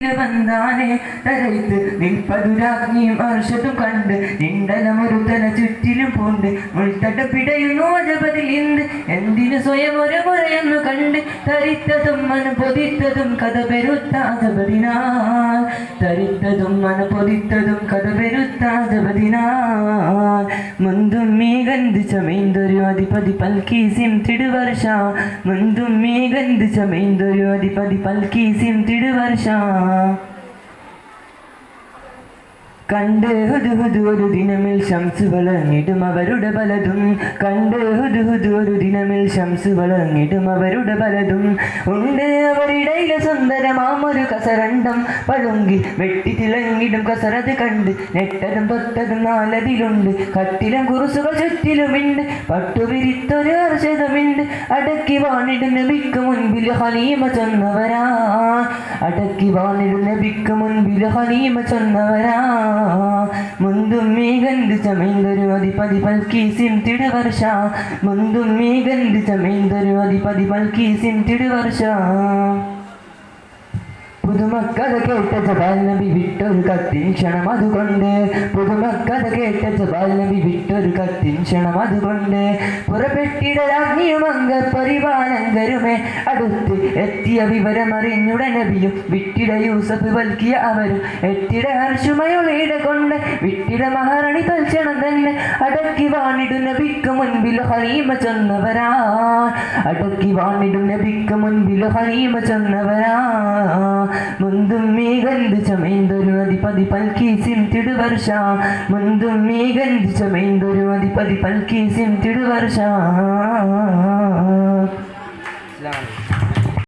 വന്നാനെ തരയിത്ത് നിൽപ്പതുരാജ്ഞിയും അർഷതും കണ്ട് നിണ്ടലമൊരു തല ചുറ്റിലും പൂണ്ട്. മുൾത്തട്ട പിടയുന്നു അജപതിൽ ഇന്ത് എന്തിനു സ്വയം ഒരു മുറയെന്നു കണ്ട് തരിത്തതും മന കഥ പെരുത്താജപതിനാൽ തരിത്തതും മന പൊതിത്തതും കഥ മീ ഗന്ധ ചമൈന്തൊരു അധിപതി പൽക്കി സിം തിടുവർഷ. മുന്തും മീ ഗന്ധ ചമൈന്തൊരു അധിപതി പൽക്കി സിം തിടുവർഷ. കണ്ട് ഹുദു ഹുദു ഒരു ദിനമിൽ ശംസ് വളർന്നിടും അവരുടെ പലതും. കണ്ട് ഹുദു ഹുദു ഒരു ദിനമിൽ ശംസ് വളർന്നിടും അവരുടെ പലതും. ഉണ്ട് അവരിടയിലെ സുന്ദരമാം ഒരു കസരണ്ടം. പളുങ്കി വെട്ടി തിളങ്ങിടും കസരത് കണ്ട്. നെട്ടതും തൊട്ടതും നാലതിലുണ്ട്. കത്തിലും കുറുസുകൾ ചുറ്റിലുമുണ്ട്. പട്ടുപിരിത്തൊരു അർച്ചതമുണ്ട് അടക്കി വാണിടുന്ന മിക്ക മുൻപിൽ ഹലീമ ചൊന്നവരാ. അടക്കി വാണിടുന്ന ബിക്ക് മുൻപിൽ ഹലീമ ചൊന്നവരാ. മുന്തും മീകന്ത് ചമൈന്തൊരു അധിപതി പൽക്കി സിം തിടുവർഷ. മുന്തും മീകന്ത് ചമൈന്തൊരു അധിപതി പൽക്കി സിം തിടുവർഷ. പുതുമക്കഥ കേട്ട ജബാൽ നബി വിട്ടൊരു കത്തിൻ ക്ഷണം അതുകൊണ്ട് പുതുമക്കഥ കേട്ട ജബാൽ നബി വിട്ടൊരു കത്തിൻ ക്ഷണം അതുകൊണ്ട് പുറപ്പെട്ടിട രാജ്ഞിയും അംഗ പരിപാലങ്കരുമേ അടുത്ത് എത്തിയ വിവരമറിഞ്ഞുട നബിയും വിട്ടിട യൂസഫ് വൽക്കിയ അവരും എത്തിട ഹർഷുമയൊളിയിട കൊണ്ട് വിട്ടിട മഹാറാണി തൽക്ഷണം തന്നെ അടക്കി വാണിടു നബിക്ക് മുൻപിൽ ഹനീമ ചെന്നവരാ അടക്കി വാണിടു നബിക്ക് മുൻപിൽ ഹനീമ ചൊന്നവരാ. മുന്തും മീകന്ത് ചമൈന്തൊരു അധിപതി പൽക്കി സിം തിടുവർഷ മുന്തും മീകന്ത് ചമൈന്തൊരു അധിപതി പൽക്കി സിം തിടുവർഷ